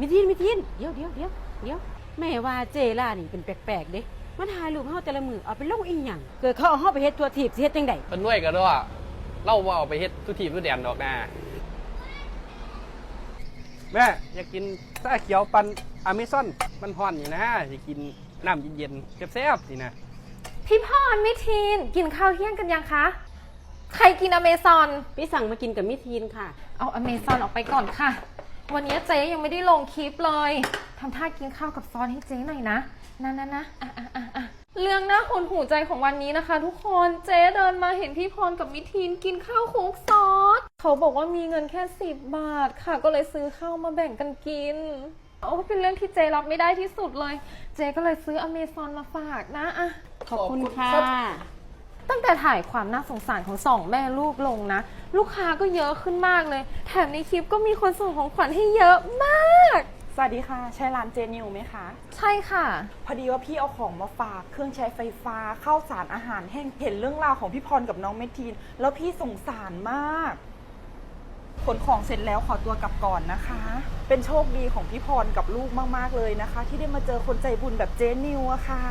มิทินมิทินเดี๋ยวเดี๋ยวเดี๋ยวเดี๋ยวแม่ว่าเจล่านี่เป็นแปลกๆเด้มาถ่ายรูปเฮาแต่ละมือเอาไปลงอีหยังเกิดเขาเอาเฮาไปเฮ็ดตัวถีบสิเฮ็ดจังไดเพิ่นด้วยก็ด้วยเล่าว่าเอาไปเฮ็ดทุกทีทุกแดนดอกนาแม่อยากกินซาเขียวปันอเมซอนมันฮ้อนอยู่นะอยากกินน้ำเย็นๆแซ่บๆสินะพี่พรมิทีนกินข้าวเที่ยงกันยังคะ ใครกินอเมซอนพี่สั่งมากินกับมิทินค่ะ เอาอเมซอนออกไปก่อนค่ะ วันนี้เจ๊ยังไม่ได้ลงคลิปเลย ทำท่ากินข้าวกับซอนให้เจ๊หน่อยนะนะนะนะอะอะอะอะเรื่องน่าหดหูใจของวันนี้นะคะ ทุกคนเจ๊เดินมาเห็นพี่พรกับมิทีนกินข้าวคลุกซอสเขาบอกว่ามีเงินแค่สิบบาทค่ะ ก็เลยซื้อข้าวมาแบ่งกันกินโอ้เป็นเรื่องที่เจ๊รับไม่ได้ที่สุดเลย เจ๊ก็เลยซื้ออเมซอนมาฝากนะอะ ขอบคุณค่ะ ตั้งแต่ถ่ายความน่าสงสารของสองแม่ลูกลงนะ ลูกค้าก็เยอะขึ้นมากเลย แถมในคลิปก็มีคนส่งของขวัญให้เยอะมาก สวัสดีค่ะ ใช่ร้านเจนิวไหมคะ ใช่ค่ะ พอดีว่าพี่เอาของมาฝาก เครื่องใช้ไฟฟ้าข้าวสารอาหารแห้งเห็นเรื่องราวของพี่พรกับน้องเมทีน แล้วพี่สงสารมากขนของเสร็จแล้วขอตัวกลับก่อนนะคะ เป็นโชคดีของพี่พรกับลูกมากๆเลยนะคะ ที่ได้มาเจอคนใจบุญแบบเจนิวอะค่ะ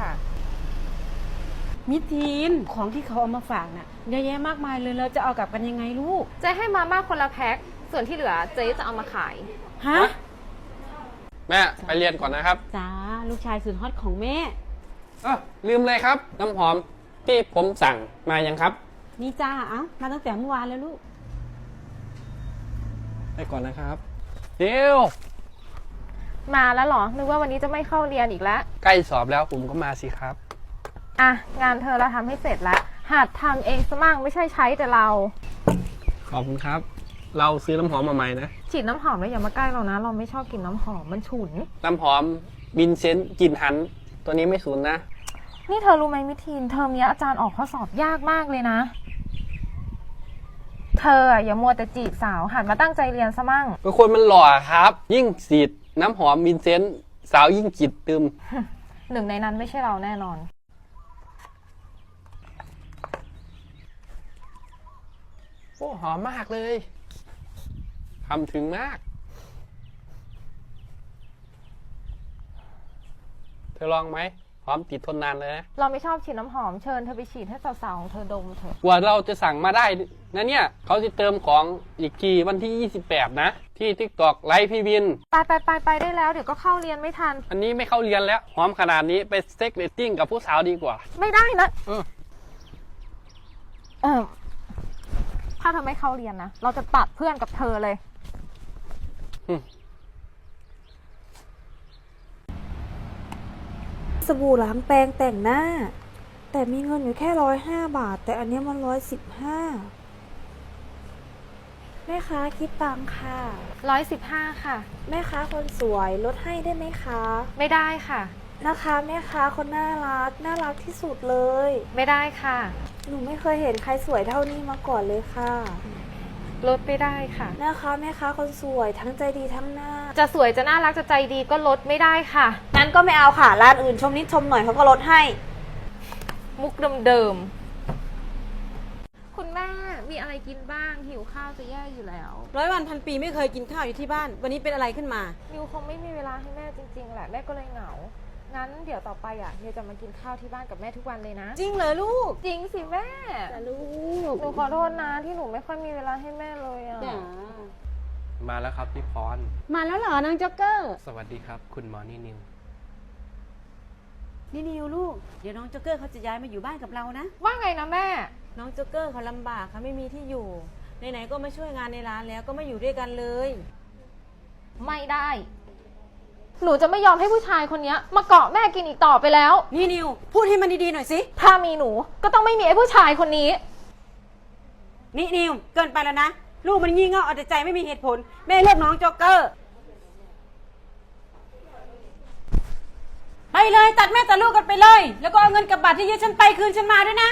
มิทินของที่เขาเอามาฝากน่ะเยอะแยะมากมายเลยเราจะเอากลับกันยังไงลูกเจ๊ให้มาม่าคนละแพ็ค ส่วนที่เหลือเจ๊จะเอามาขาย ฮะแม่ไปเรียนก่อนนะครับจ้าลูกชายสุดฮอตของแม่ เออลืมเลยครับ น้ำหอมที่ผมสั่งมายังครับ นี่จ้าเอ้ามาตั้งแต่เมื่อวานแล้วลูก ไปก่อนนะครับเดี๋ยวมาแล้วเหรอ นึกว่าวันนี้จะไม่เข้าเรียนอีกแล้ว ใกล้สอบแล้วผมก็มาสิครับ อะ งานเธอเราทำให้เสร็จแล้ว หัดทำเองสมั่งไม่ใช่ใช้แต่เรา ขอบคุณครับ เราซื้อน้ำหอมมาใหม่นะ ฉีดน้ำหอมแล้วอย่ามาใกล้เรานะ เราไม่ชอบกลิ่นน้ำหอมมันฉุน น้ำหอมบินเซนต์กลิ่นหัน ตัวนี้ไม่สูญนะ นี่เธอรู้ไหมมิทีนเทอมนี้อาจารย์ออกข้อสอบยากมากเลยนะ เธออะอย่ามัวแต่จีบสาวหันมาตั้งใจเรียนซะมั่งเป็นคนมันหล่อครับ ยิ่งสีดน้ำหอมบินเซนต์สาวยิ่งจิตตึม หนึ่งในนั้นไม่ใช่เราแน่นอน อ้หอมมากเลยทำถึงมาก เธอลองไหมหอมติดทนนานเลยนะ เราไม่ชอบฉีดน้ำหอมเชิญเธอไปฉีดให้สาวๆของเธอดมเถอะกว่าเราจะสั่งมาได้นะเนี่ย เขาจะเติมของอีกทีวันที่ 28 นะ ที่ TikTok ไลฟ์พี่บิน ไปไปไปไปได้แล้ว เดี๋ยวก็เข้าเรียนไม่ทัน อันนี้ไม่เข้าเรียนแล้ว หอมขนาดนี้ไปเซ็กเรตติ้งกับผู้สาวดีกว่า ไม่ได้นะ เออ เออ ถ้าเธอไม่เข้าเรียนนะ เราจะตัดเพื่อนกับเธอเลย สบู่ล้างแปรงแต่งหน้า แต่มีเงินอยู่แค่ร้อยห้าบาท แต่อันเนี้ยมันร้อยสิบห้าแม่ค้าคิดตังค่ะ ร้อยสิบห้าค่ะ แม่ค้าคนสวยลดให้ได้ไหมคะ ไม่ได้ค่ะ นะคะแม่ค้าคนน่ารักน่ารักที่สุดเลย ไม่ได้ค่ะ หนูไม่เคยเห็นใครสวยเท่านี้มาก่อนเลยค่ะ ลดไม่ได้ค่ะ นะคะแม่ค้าคนสวยทั้งใจดีทั้งหน้าจะสวยจะน่ารักจะใจดีก็ลดไม่ได้ค่ะนั้นก็ไม่เอาค่ะร้านอื่นชมนิดชมหน่อยเขาก็ลดให้ มุกเดิมๆคุณแม่มีอะไรกินบ้าง หิวข้าวจะแย่อยู่แล้ว ร้อยวันพันปีไม่เคยกินข้าวอยู่ที่บ้าน วันนี้เป็นอะไรขึ้นมานิวคงไม่มีเวลาให้แม่จริงๆแหละแม่ก็เลยเหงา งั้นเดี๋ยวต่อไปอะนิวจะมากินข้าวที่บ้านกับแม่ทุกวันเลยนะ จริงเหรอลูก จริงสิแม่ จ้ะลูกหนูขอโทษนะที่หนูไม่ค่อยมีเวลาให้แม่เลยอะ จ้ามาแล้วครับพี่พร มาแล้วเหรอนางจ็อกเกอร์ สวัสดีครับ คุณหมอนี่นิว นี่นิวลูก เดี๋ยวน้องจ็อกเกอร์เขาจะย้ายมาอยู่บ้านกับเรานะ ว่าไงนะแม่ น้องจ็อกเกอร์เขาลำบากเขาไม่มีที่อยู่ ไหนๆก็มาช่วยงานในร้านแล้วก็มาอยู่ด้วยกันเลย ไม่ได้ หนูจะไม่ยอมให้ผู้ชายคนเนี้ย มาเกาะแม่กินอีกต่อไปแล้ว นี่นิว พูดให้มันดีๆหน่อยสิ ถ้ามีหนูก็ต้องไม่มีไอ้ผู้ชายคนนี้ นี่นิว เกินไปแล้วนะ ลูกมันงี่เง่าเอาแต่ใจไม่มีเหตุผล แม่เลือกน้องจ็อกเกอร์ ไปเลยตัดแม่ตัดลูกกันไปเลย แล้วก็เอาเงินกับบัตรที่ยืมฉันไปคืนฉันมาด้วยนะ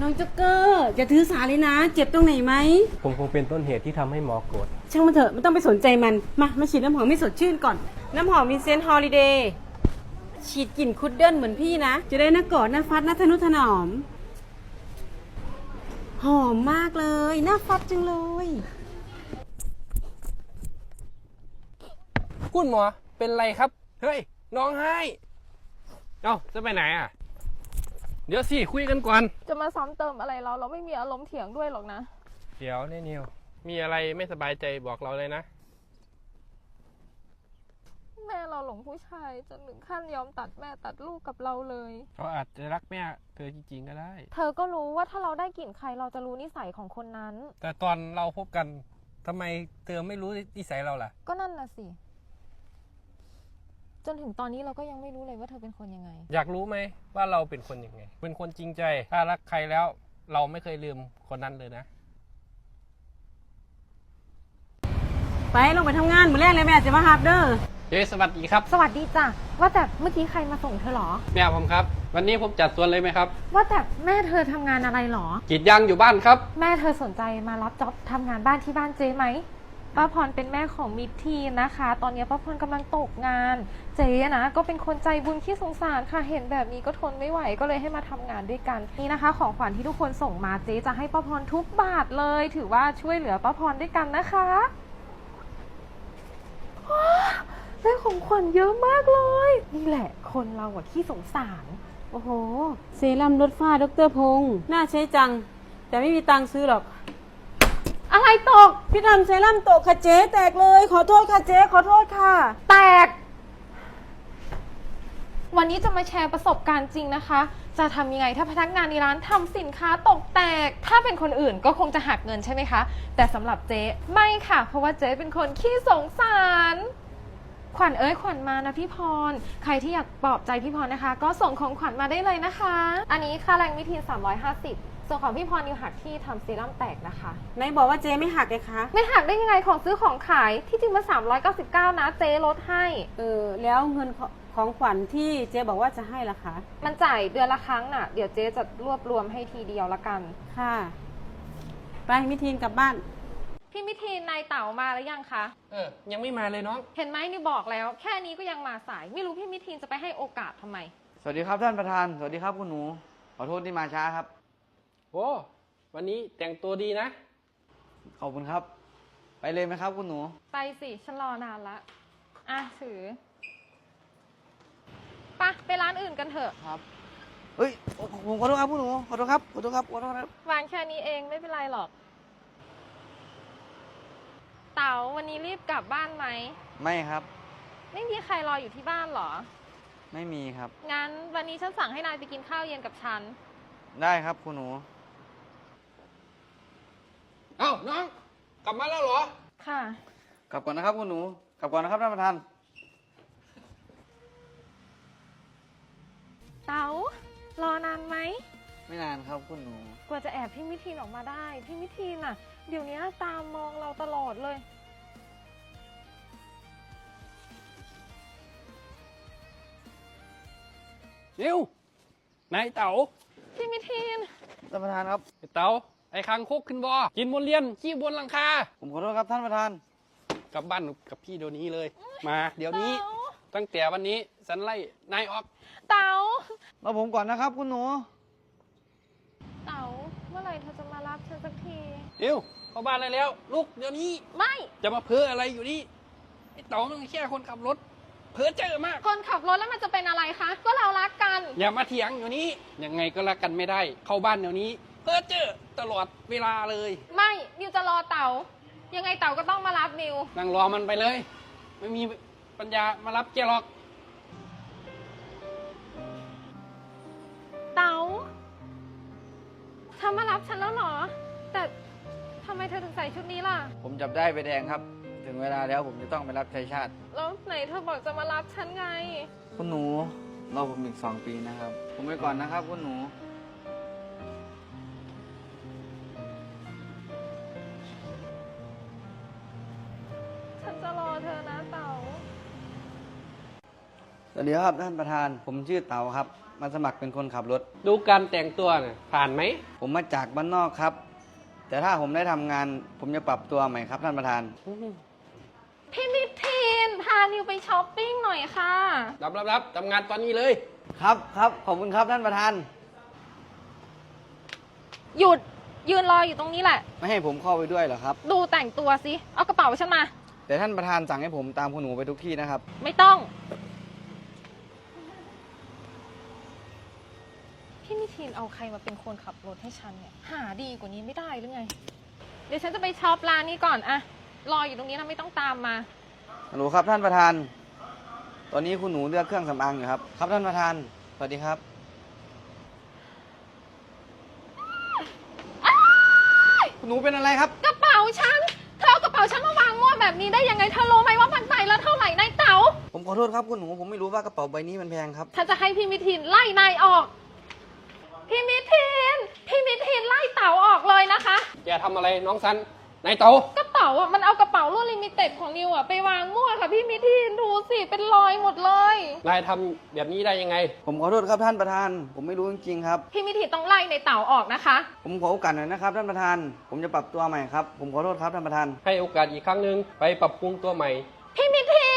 น้องจ็อกเกอร์อย่าถือสาเลยนะ เจ็บตรงไหนไหม ผมคงเป็นต้นเหตุที่ทำให้หมอโกรธ ช่างมันเถอะไม่ต้องไปสนใจมัน มามาฉีดน้ำหอมไม่สดชื่นก่อน น้ำหอมวินเซนต์ฮอลิเดย์ฉีดกลิ่นคุดเดิลเหมือนพี่นะ จะได้น่ากอดน่าฟัดน่าทะนุถนอม หอมมากเลยน่าฟัดจังเลย คุณหมอเป็นไรครับ เฮ้ยน้องให้ เอ้าจะไปไหนอะ เดี๋ยวสิคุยกันก่อน จะมาซ้ำเติมอะไรเราเราไม่มีอารมณ์เถียงด้วยหรอกนะ เดี๋ยวนี่นิว มีอะไรไม่สบายใจบอกเราเลยนะ แม่เราหลงผู้ชายจนถึงขั้นยอมตัดแม่ตัดลูกกับเราเลย เขาอาจจะรักแม่เธอจริงๆก็ได้ เธอก็รู้ว่าถ้าเราได้กลิ่นใครเราจะรู้นิสัยของคนนั้น แต่ตอนเราพบกันทำไมเธอไม่รู้นิสัยเราล่ะ ก็นั่นน่ะสิ จนถึงตอนนี้เราก็ยังไม่รู้เลยว่าเธอเป็นคนยังไง อยากรู้ไหมว่าเราเป็นคนยังไง เป็นคนจริงใจ ถ้ารักใครแล้ว เราไม่เคยลืมคนนั้นเลยนะ ไปลงไปทำงานมือแรกเลยแม่จะมาฮับเด้อเย้สวัสดีครับ สวัสดีจ้ะว่าแต่เมื่อกี้ใครมาส่งเธอเหรอ แม่ผมครับ วันนี้ผมจัดสวนเลยไหมครับ ว่าแต่แม่เธอทำงานอะไรเหรอ กรีดยางอยู่บ้านครับ แม่เธอสนใจมารับจ็อบทำงานบ้านที่บ้านเจ๊ไหมป้าพรเป็นแม่ของมิตรทีนนะคะ ตอนนี้ป้าพรกำลังตกงาน เจ๊นะก็เป็นคนใจบุญที่สงสารค่ะ เห็นแบบนี้ก็ทนไม่ไหวก็เลยให้มาทำงานด้วยกันนี่นะคะ ของขวัญที่ทุกคนส่งมาเจ๊จะให้ป้าพรทุกบาทเลย ถือว่าช่วยเหลือป้าพรด้วยกันนะคะ ว้าได้ของขวัญเยอะมากเลย นี่แหละคนเราอะที่สงสาร โอ้โห เซรั่มลดฝ้าดรพงษ์น่าใช้จัง แต่ไม่มีตังค์ซื้อหรอก อะไรตก พี่ทำเซรั่มตกค่ะเจ๊แตกเลย ขอโทษค่ะเจ๊ขอโทษค่ะ แตก วันนี้จะมาแชร์ประสบการณ์จริงนะคะ จะทำยังไงถ้าพนักงานในร้านทำสินค้าตกแตก ถ้าเป็นคนอื่นก็คงจะหักเงินใช่ไหมคะ แต่สำหรับเจ๊ไม่ค่ะ เพราะว่าเจ๊เป็นคนขี้สงสารขวัญเอ้ยขวัญมานะพี่พร ใครที่อยากปลอบใจพี่พรนะคะ ก็ส่งของขวัญมาได้เลยนะคะ อันนี้ค่าแรงมิทีน350 ส่วนของพี่พรนิวหักที่ทำเซรั่มแตกนะคะ ไหนบอกว่าเจ๊ไม่หักเลยคะ ไม่หักได้ยังไงของซื้อของขายที่จริงมา399นะเจ๊ลดให้ เออ แล้วเงิน ของของขวัญที่เจ๊บอกว่าจะให้ล่ะคะ มันจ่ายเดือนละครั้งน่ะ เดี๋ยวเจ๊จะรวบรวมให้ทีเดียวละกัน ค่ะ ไปมิทีนกลับบ้าน พี่มิทีนนายเต๋ามาแล้วยังคะ เออ ยังไม่มาเลยน้อง เห็นไหมนี่บอกแล้ว แค่นี้ก็ยังมาสาย ไม่รู้พี่มิทีนจะไปให้โอกาสทำไม สวัสดีครับท่านประธาน สวัสดีครับคุณหนู ขอโทษที่มาช้าครับ โอ้วันนี้แต่งตัวดีนะ ขอบคุณครับ ไปเลยไหมครับคุณหนู ไปสิ ฉันรอนานละ อะถือไปะไปร้านอื่นกันเถอะ ครับ เฮ้ย ผมขอโทษครับคุณหนูขอโทษครับ ขอโทษครับ ขอโทษครับวางแค่นี้เองไม่เป็นไรหรอก เต๋าวันนี้รีบกลับบ้านไหม ไม่ครับ ไม่มีใครรออยู่ที่บ้านเหรอ ไม่มีครับ งั้นวันนี้ฉันสั่งให้นายไปกินข้าวเย็นกับฉัน ได้ครับคุณหนู เอ้าน้อง กลับมาแล้วเหรอ ค่ะ กลับก่อนนะครับคุณหนู กลับก่อนนะครับท่านประธาน เต๋ารอนานไหม ไม่นานครับคุณหนู กว่าจะแอบพี่มิทีนออกมาได้ พี่มิทีนอะ เดี๋ยวนี้ตามมองเราตลอดเลย นิวนายเต๋าพี่มิทีน ท่านประธานครับ ไอ้เต๋าไอ้คางคกขึ้นบอกินบนเรียนขี้บนหลังคา ผมขอโทษครับท่านประธาน กลับบ้านกับพี่เดี๋ยวนี้เลย มา เดี๋ยวนี้เต๋าตั้งแต่วันนี้ฉันไล่นายออก เต๋า รอผมก่อนนะครับคุณหนู เต๋าเมื่อไหร่เธอจะมารับฉันสักทีนิวเข้าบ้านได้แล้ว ลูกเดี๋ยวนี้ไม่ จะมาเพ้ออะไรอยู่นี่ไอ้เต๋ามันแค่คนขับรถ เพ้อเจอมาก คนขับรถแล้วมันจะเป็นอะไรคะ ก็เรารักกัน อย่ามาเถียงอยู่นี้ยังไงก็รักกันไม่ได้ เข้าบ้านเดี๋ยวนี้ เพ้อเจอตลอดเวลาเลยไม่นิวจะรอเต๋า ยังไงเต๋าก็ต้องมารับนิว นั่งรอมันไปเลย ไม่มีปัญญามารับแกหรอก เธอมารับฉันแล้วเหรอ แต่ทำไมเธอถึงใส่ชุดนี้ล่ะ ผมจับได้ใบแดงครับ ถึงเวลาแล้วผมจะต้องไปรับใช้ชาติ แล้วไหนเธอบอกจะมารับฉันไง คุณหนูรอผมอีกสองปีนะครับ ผมไปก่อนนะครับ คุณหนู ฉันจะรอเธอนะเต๋า สวัสดีครับท่านประธาน ผมชื่อเต๋าครับ มาสมัครเป็นคนขับรถ ดูการแต่งตัวน่ะผ่านไหม ผมมาจากบ้านนอกครับ แต่ถ้าผมได้ทำงาน ผมจะปรับตัวใหม่ครับท่านประธาน พี่มิทีนพานิวไปช้อปปิ้งหน่อยค่ะ รับรับรับทำงานตอนนี้เลย ครับครับขอบคุณครับท่านประธาน หยุดยืนรออยู่ตรงนี้แหละ ไม่ให้ผมเข้าไปด้วยเหรอครับ ดูแต่งตัวสิ เอากระเป๋าฉันมา แต่ท่านประธานสั่งให้ผมตามคุณหนูไปทุกที่นะครับ ไม่ต้อง พี่มิ ทีนเอาใครมาเป็นคนขับรถให้ฉันเนี่ย หาดีกว่านี้ไม่ได้หรือไง เดี๋ยวฉันจะไปช็อปร้านนี้ก่อนอะรออยู่ตรงนี้นะไม่ต้องตามมา ฮัลโหลครับท่านประธาน ตอนนี้คุณหนูเลือกเครื่องสำอางอยู่ครับ ครับท่านประธาน สวัสดีครับ คุณหนูเป็นอะไรครับ กระเป๋าฉัน เธอเอากระเป๋าฉันมาวางมั่วแบบนี้ได้ยังไง เธอรู้ไหมว่ามันใบละเท่าไหร่นายเต๋า ผมขอโทษครับคุณหนูผมไม่รู้ว่ากระเป๋าใบนี้มันแพงครับ ฉันจะให้พี่มิทินไล่นายออก พี่มิทิน พี่มิทินไล่เต๋าออกเลยนะคะ แก ทำอะไรน้องซันนายเต๋ากระเป๋าอะมันเอากระเป๋ารุ่นลิมิเต็ดของนิวอะไปวางมั่วค่ะพี่มิทินดูสิเป็นรอยหมดเลย นายทำแบบนี้ได้ยังไง ผมขอโทษครับท่านประธาน ผมไม่รู้จริงๆครับ พี่มิทินต้องไล่ในเต๋าออกนะคะ ผมขอโอกาสหน่อยนะครับท่านประธาน ผมจะปรับตัวใหม่ครับ ผมขอโทษครับท่านประธาน ให้โอกาสอีกครั้งหนึ่งไปปรับปรุงตัวใหม่ พี่มิทิ